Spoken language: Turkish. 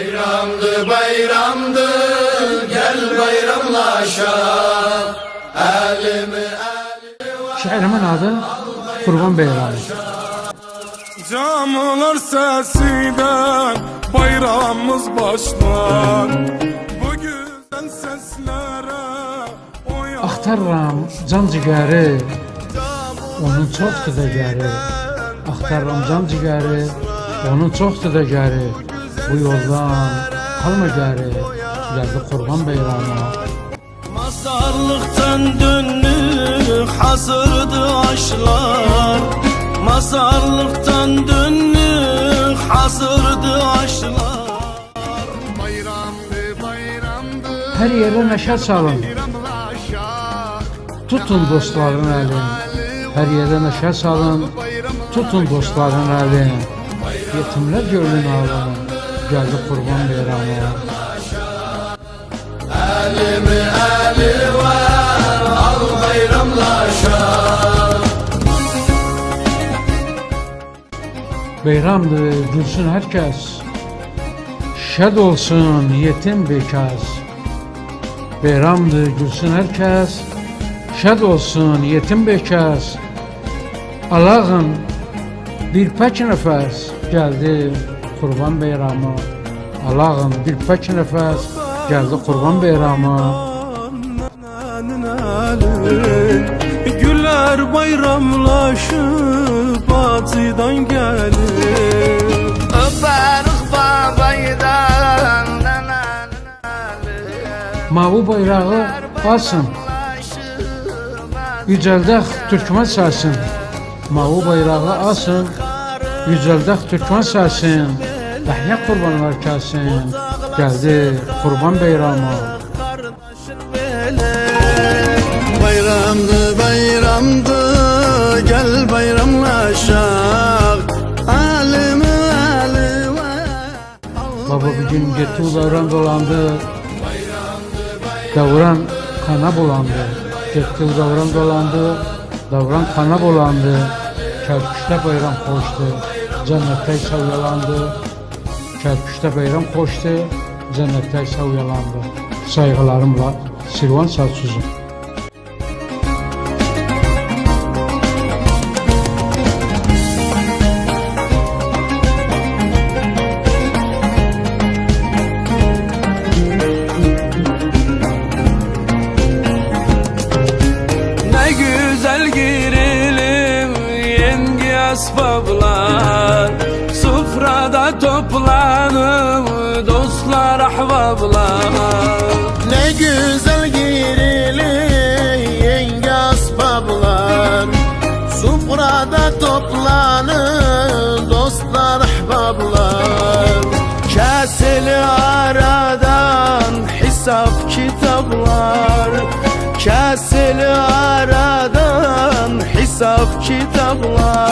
Bayramdı bayramdı gel bayramlaşa Elimi Şehrimin adı Kurban Beyramı. Camlar sesinden bayramımız başlar Bu güzel seslere uyan Axtarıram can cigəri, onun çoxdur da gəri. Axtarıram can cigəri, onun çoxdur da gəri. Bu yoldan qalma gəri, gəldi Qurban Beyramı. Mazarlıktan döndü hazırdı aşlar. Mazarlıktan döndü hazırdı aşlar. Bayramdı bayramdı. Hər yerə nəşər salın, tutun dostların əlin. Hər yerə nəşər salın, tutun dostların əlin. Yetimlər gölün alın, gəldi Qurban Beyramı. elimi eli ver al bayramlaşa Beyramdır, gülsün herkes. Şad olsun yetim bekaz. Beyramdır, gülsün herkes. Şad olsun yetim bekaz. Allah'ım bir pek nefes geldi kurban beyramı. Allah'ım bir pek nefes geldi kurban beyramı. Güller bayramlaşıp acıdan gelir babaydan Mavi bayrağı alsın. Yüceldək Türkmen səsin Mavi bayrağı asın Yüceldək Türkmen səsin Əhya qurbanlar kəsin Gəldi Qurban Beyramı Bayramdı bayramdı. Gel bayramlaşak Alimi alime Baba bir gün getdi davran dolandı. Davran kana bulandı. Getdi davran dolandı. Davran kana bulandı. Kərküşdə bayram xoşdu Cənnətdə savyalandı Kərküşdə bayram xoşdu Cənnətdə Sirvan Salsuzum Ne güzel girilim yengi asbablar Sufrada dostlar ahbablar. Ne güzel girilim yengi asbablar Sufrada toplanın dostlar ahbablar. Kesili aradan hesap kitaplar. Kesili aradan hesap kitaplar